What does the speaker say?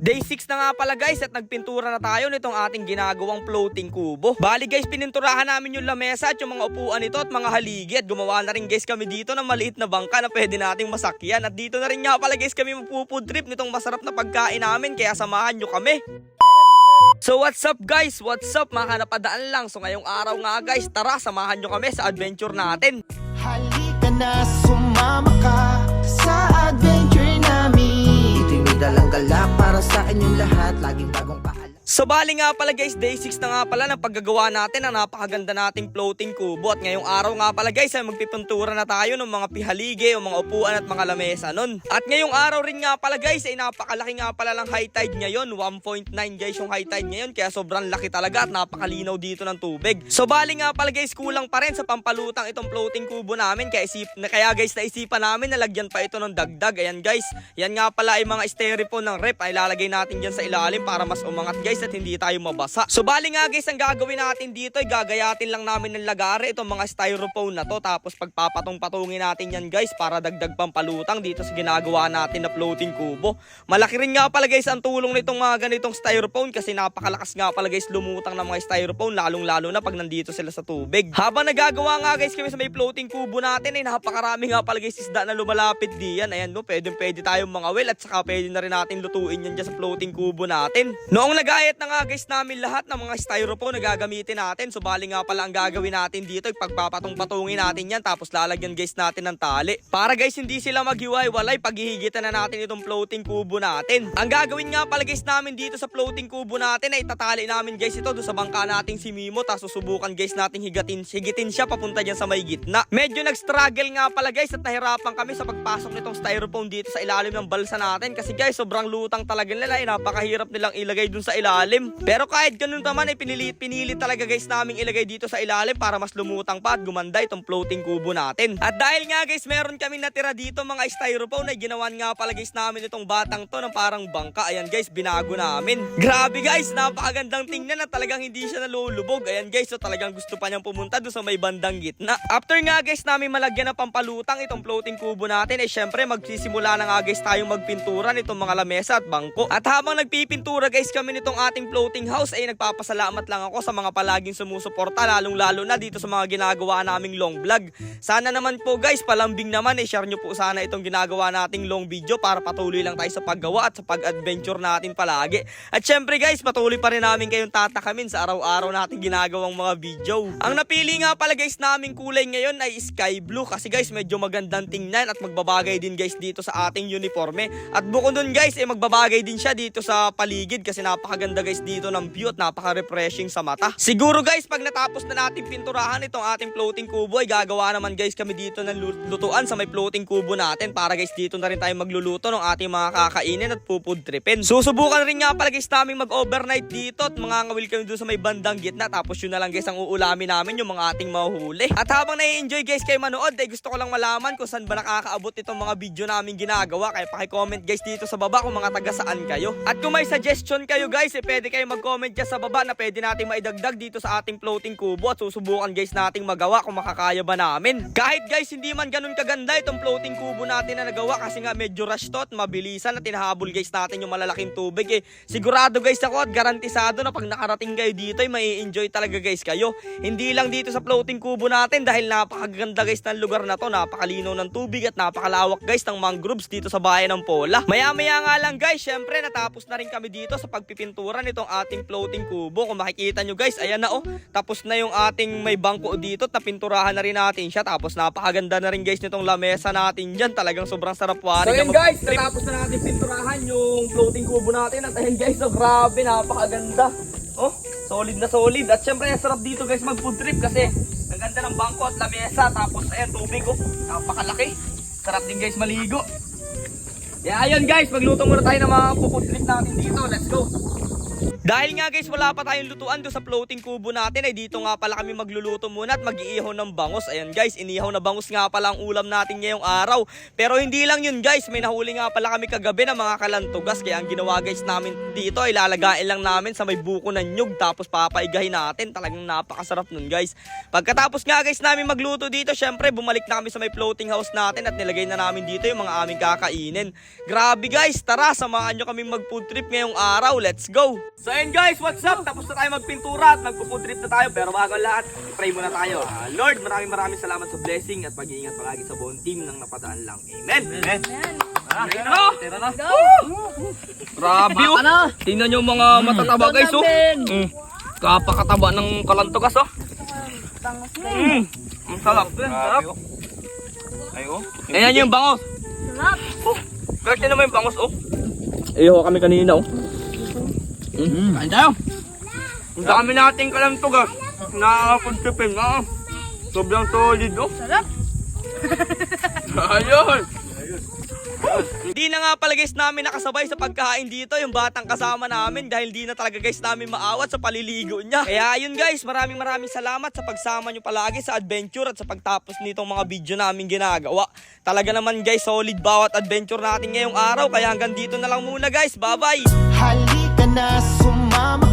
Day 6 na nga pala guys at nagpintura na tayo nitong ating ginagawang floating kubo. Bali guys, pininturahan namin yung lamesa at yung mga upuan nito at mga haligi at gumawa na rin guys kami dito ng maliit na bangka na pwede nating masakyan. At dito na rin nga pala guys kami magpufood trip nitong masarap na pagkain namin kaya samahan nyo kami. So what's up guys? What's up? Mga napadaan lang. So ngayong araw nga guys, tara samahan nyo kami sa adventure natin. Halika na sumama ka inyong lahat. Laging bagong paalam So bali nga pala guys, day 6 na nga pala ng paggagawa natin ang napakaganda nating floating kubo. At ngayong araw nga pala guys ay magpipintura na tayo ng mga pihalige o mga upuan at mga lamesa nun. At ngayong araw rin nga pala guys ay napakalaki nga pala ng high tide ngayon. 1.9 guys yung high tide ngayon kaya sobrang laki talaga at napakalinaw dito ng tubig. So bali nga pala guys, kulang pa rin sa pampalutang itong floating kubo namin. Kaya, isip, kaya guys naisipan namin na lagyan pa ito ng dagdag. Ayan guys, yan nga pala ay mga styrofoam ng rep ay lalagay natin dyan sa ilalim para mas umangat guys at hindi tayo mabasa. So bali nga guys, ang gagawin natin dito ay gagayatin lang namin ng lagare itong mga styrofoam na to tapos pagpapatong-patungin natin yan guys para dagdag pampalutang dito sa ginagawa natin na floating kubo. Malaki rin nga pala guys ang tulong nitong mga ganitong styrofoam kasi napakalakas nga pala guys lumutang ng mga styrofoam lalong lalo na pag nandito sila sa tubig. Habang nagagawa nga guys kami sa may floating kubo natin ay napakarami nga pala guys isda na lumalapit diyan. Ayan no, pwede pwede tayong mga well at saka pwede na rin natin lutuin yan dyan sa floating kubo natin. Noong nagayat na nga guys namin lahat ng mga styrofoam na gagamitin natin. So bali nga pala ang gagawin natin dito ay pagpapatong-patungin natin yan tapos lalagyan guys natin ng tali. Para guys hindi sila maghiwa-walay paghihigitan na natin itong floating kubo natin. Ang gagawin nga pala guys namin dito sa floating kubo natin ay tatali namin guys ito doon sa bangka nating si Mimo tapos susubukan guys nating higatin, higitin siya papunta dyan sa may gitna. Medyo nag-struggle nga pala guys at nahirapan kami sa pagpasok nitong styrofoam dito sa ilalim ng balsa natin kasi guys sobrang lutang talaga nila ay napakahirap nilang ilagay dun sa ilalim. Pero kahit ganun naman ay pinili, pinili talaga guys naming ilagay dito sa ilalim para mas lumutang pa at gumanda itong floating kubo natin. At dahil nga guys meron kami natira dito mga styrofoam na ginawan nga pala guys namin itong batang to ng parang bangka. Ayan guys binago namin. Grabe guys napakagandang tingnan na talagang hindi siya nalulubog. Ayan guys so talagang gusto pa niyang pumunta doon sa may bandang gitna. After nga guys namin malagyan ng pampalutang itong floating kubo natin ay syempre magsisimula na nga guys tayong magpintura nitong mga lamesa at bangko. At habang nagpipintura guys kami nitong ating floating house ay nagpapasalamat lang ako sa mga palaging sumusuporta lalong lalo na dito sa mga ginagawa naming long vlog. Sana naman po guys palambing naman eh share nyo po sana itong ginagawa nating long video para patuloy lang tayo sa paggawa at sa pag-adventure natin palagi. At syempre guys patuloy pa rin namin kayong tatakamin sa araw-araw natin ginagawang mga video. Ang napili nga pala guys naming kulay ngayon ay sky blue kasi guys medyo magandang tingnan at magbabagay din guys dito sa ating uniforme. At bukod dun guys eh magbabagay din siya dito sa paligid kasi napakaganda guys dito ng view at napaka-refreshing sa mata. Siguro guys pag natapos na natin pinturahan itong ating floating kubo ay gagawa naman guys kami dito ng lu- lutuan sa may floating kubo natin para guys dito na rin tayo magluluto ng ating mga kakainin at pupud tripin. Susubukan rin nga pala guys namin mag-overnight dito at mga ngawil kami doon sa may bandang gitna tapos yun na lang guys ang uulamin namin yung mga ating mahuhuli. At habang nai-enjoy guys kayo manood ay gusto ko lang malaman kung saan ba nakakaabot itong mga video namin ginagawa kaya paki-comment guys dito sa baba kung mga taga saan kayo. At kung may suggestion kayo guys eh pwede kayo mag-comment dyan sa baba na pwede nating maidagdag dito sa ating floating kubo at susubukan guys nating magawa kung makakaya ba namin. Kahit guys hindi man ganun kaganda itong floating kubo natin na nagawa kasi nga medyo rush to at mabilisan at tinahabol guys natin yung malalaking tubig eh. Sigurado guys ako at garantisado na pag nakarating kayo dito ay mai enjoy talaga guys kayo. Hindi lang dito sa floating kubo natin dahil napakaganda guys ng lugar na to, napakalinaw ng tubig at napakalawak guys ng mangroves dito sa bayan ng Pola. Maya-maya nga lang guys, syempre natapos na rin kami dito sa pagpipintura nitong ating floating kubo. Kung makikita nyo guys, ayan na oh, tapos na yung ating may bangko dito, napinturahan na rin natin siya. Tapos napakaganda na rin guys nitong lamesa natin dyan. Talagang sobrang sarap wari. So yun guys, natapos na natin pinturahan yung floating kubo natin. At ayan guys, oh grabe, napakaganda. Oh, solid na solid. At syempre, sarap dito guys mag food trip kasi ang ganda ng bangko at lamesa. Tapos ayan, tubig oh, napakalaki. Sarap din guys maligo. Yeah, ayun guys, magluto muna tayo ng mga food trip natin dito. Let's go. Dahil nga guys, wala pa tayong lutuan doon sa floating kubo natin, ay dito nga pala kami magluluto muna at mag-iihaw ng bangus. Ayan guys, inihaw na bangus nga pala ang ulam natin ngayong araw. Pero hindi lang yun guys, may nahuli nga pala kami kagabi ng mga kalantugas. Kaya ang ginawa guys namin dito ay lalagain lang namin sa may buko ng nyug tapos papaigahin natin. Talagang napakasarap nun guys. Pagkatapos nga guys namin magluto dito, syempre bumalik na kami sa may floating house natin at nilagay na namin dito yung mga aming kakainin. Grabe guys, tara samahan nyo kaming mag food trip ngayong araw. Let's go! So ayun guys, what's up? Tapos na tayo magpintura at magpo-food trip na tayo. Pero bago ang lahat, pray muna tayo. Ah, Lord, maraming maraming salamat sa blessing at pag-iingat palagi sa buong team ng napadaan lang. Amen! Amen! Ayun na! Tira na! Grabe oh! Tingnan nyo mga matataba guys oh! Mm. Kapakataba ng kalantogas oh! Mm. Ang sarap! Sarap! Ay oh! Ayan yung bangos! Oh, kahit naman yung bangos, oh. Iyo kami kanina, oh. Mm. Kain tayo. Ang dami nating kalantugas. Nakakapuntsipin, ah. Sobrang solid, oh. Sarap. Ayun. Di na nga pala guys namin nakasabay sa pagkain dito yung batang kasama namin dahil di na talaga guys namin maawat sa paliligo niya. Kaya ayun guys, maraming maraming salamat sa pagsama nyo palagi sa adventure at sa pagtapos nitong mga video namin ginagawa. Talaga naman guys, solid bawat adventure natin ngayong araw. Kaya hanggang dito na lang muna guys. Bye bye! na sumama.